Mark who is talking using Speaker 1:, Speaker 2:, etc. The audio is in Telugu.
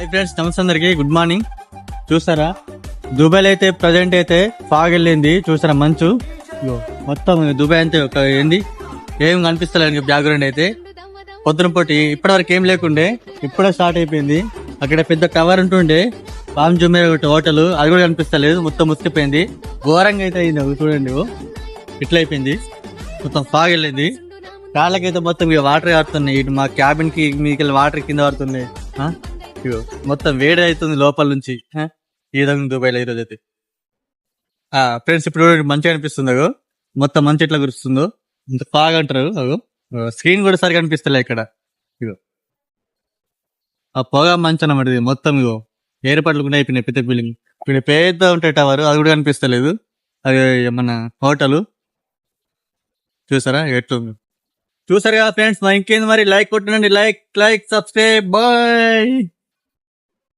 Speaker 1: హై ఫ్రెండ్స్ నమస్తే అందరికి గుడ్ మార్నింగ్ చూసారా దుబాయ్ అయితే ప్రజెంట్ అయితే ఫాగ్ వెళ్ళింది. చూసారా మంచు? మొత్తం దుబాయ్ అంతే ఒక ఏంది? ఏం కనిపిస్తలేదు బ్యాక్గ్రౌండ్ అయితే. పొద్దున పొట్టి ఇప్పటివరకు ఏం లేకుండే ఇప్పుడే స్టార్ట్ అయిపోయింది. అక్కడ పెద్ద టవర్ ఉంటుండే. పామ్ జుమే ఒకటి హోటల్ అది కూడా కనిపిస్తలేదు. మొత్తం ముసిపోయింది ఘోరంగా అయితే అయింది చూడండి. ఇట్లా అయిపోయింది. మొత్తం ఫాగ్ వెళ్ళింది. కాళ్ళకైతే మొత్తం ఇక వాటర్ కారుతున్నాయి. ఇటు మా క్యాబిన్కి మీకు వాటర్ కింద పడుతున్నాయి. ఆ? ఇగో మొత్తం వేడి అవుతుంది లోపల నుంచి. ఆ? ఈ విధంగా దుబాయ్లో ఈరోజు అయితే ఫ్రెండ్స్ ఇప్పుడు మంచిగా అనిపిస్తుంది అగో. మొత్తం మంచి ఎట్లా కురుస్తుందో. ఇంత బాగా అంటారు అగో. స్క్రీన్ కూడా సరిగా అనిపిస్తలే ఇక్కడ. ఇగో. ఆ పొగ మంచి అనమాట ఇది మొత్తం ఇగో. ఏర్పాట్లు కూడా అయిపోయినాయి పెద్ద బిల్డింగ్. ఇప్పుడు పెద్ద ఉంటాయి టవర్ అది కూడా కనిపిస్తలేదు. అది మన హోటల్. చూసారా? ఎట్లుంది చూసారు కదా ఫ్రెండ్స్ మా ఇంకేంది మరి? లైక్ కొట్టండి లైక్ లైక్ సబ్స్క్రైబ్ బాయ్!